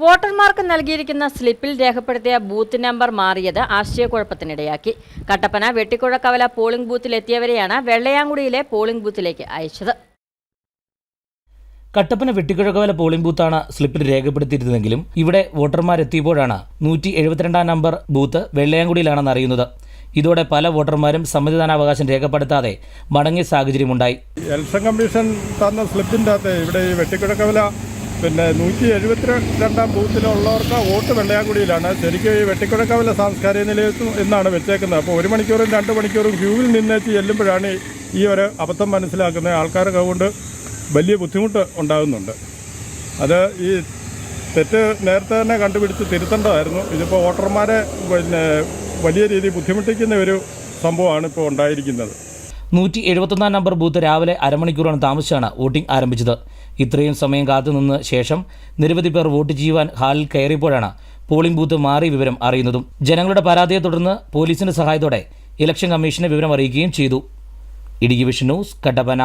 വോട്ടർമാർക്ക് നൽകിയിരിക്കുന്ന സ്ലിപ്പിൽ രേഖപ്പെടുത്തിയ ബൂത്ത് നമ്പർ മാറിയത് ആശയക്കുഴപ്പത്തിനിടയാക്കി. കട്ടപ്പന വെട്ടിക്കുഴക്കവല പോളിംഗ് ബൂത്തിലെത്തിയവരെയാണ് വെള്ളയാങ്കുടിയിലെ പോളിംഗ് ബൂത്തിലേക്ക് അയച്ചത്. കട്ടപ്പന വെട്ടിക്കുഴക്കവല പോളിംഗ് ബൂത്താണ് സ്ലിപ്പിൽ രേഖപ്പെടുത്തിയിരുന്നതെങ്കിലും ഇവിടെ വോട്ടർമാരെത്തിയപ്പോഴാണ് നൂറ്റി എഴുപത്തിരണ്ടാം നമ്പർ ബൂത്ത് വെള്ളയാങ്കുടിയിലാണെന്ന് അറിയുന്നത്. ഇതോടെ പല വോട്ടർമാരും സമ്മതിദാനാവകാശം രേഖപ്പെടുത്താതെ മടങ്ങിയ സാഹചര്യമുണ്ടായി. ഇലക്ഷൻ കമ്മീഷൻ തന്ന സ്ലിപ്പിന്റെ അകത്ത് ഇവിടെ ഈ വെട്ടിക്കുഴക്കവല പിന്നെ നൂറ്റി എഴുപത്തി രണ്ടാം ബൂത്തിലുള്ളവർക്ക് വോട്ട് വെള്ളയാങ്കുടിയിലാണ്. ശരിക്കും ഈ വെട്ടിക്കുഴക്കാവിലെ സാംസ്കാരിക നിലയത്തും എന്നാണ് വെച്ചേക്കുന്നത് അപ്പോൾ ഒരു മണിക്കൂറും രണ്ട് മണിക്കൂറും ക്യൂവിൽ നിന്നേച്ച് ചെല്ലുമ്പോഴാണ് ഈ ഒരു അബദ്ധം മനസ്സിലാക്കുന്നത്. ആൾക്കാർക്ക് കൊണ്ട് വലിയ ബുദ്ധിമുട്ട് ഉണ്ടാകുന്നുണ്ട്. അത് ഈ തെറ്റ് നേരത്തെ തന്നെ കണ്ടുപിടിച്ച് തിരുത്തേണ്ടതായിരുന്നു. ഇതിപ്പോൾ വോട്ടർമാരെ പിന്നെ വലിയ രീതിയിൽ ബുദ്ധിമുട്ടിക്കുന്ന ഒരു സംഭവമാണ് ഇപ്പോൾ ഉണ്ടായിരിക്കുന്നത്. നൂറ്റി എഴുപത്തൊന്നാം നമ്പർ ബൂത്ത് രാവിലെ അരമണിക്കൂറാണ് താമസിച്ചാണ് വോട്ടിംഗ് ആരംഭിച്ചത്. ഇത്രയും സമയം കാത്തുനിന്ന ശേഷം നിരവധി പേർ വോട്ട് ചെയ്യുവാൻ ഹാളിൽ കയറിയപ്പോഴാണ് പോളിംഗ് ബൂത്ത് മാറി വിവരം അറിയുന്നതും. ജനങ്ങളുടെ പരാതിയെ തുടർന്ന് പോലീസിന്റെ സഹായത്തോടെ ഇലക്ഷൻ കമ്മീഷനെ വിവരം അറിയിക്കുകയും ചെയ്തു. Idukki vision news Kattappana.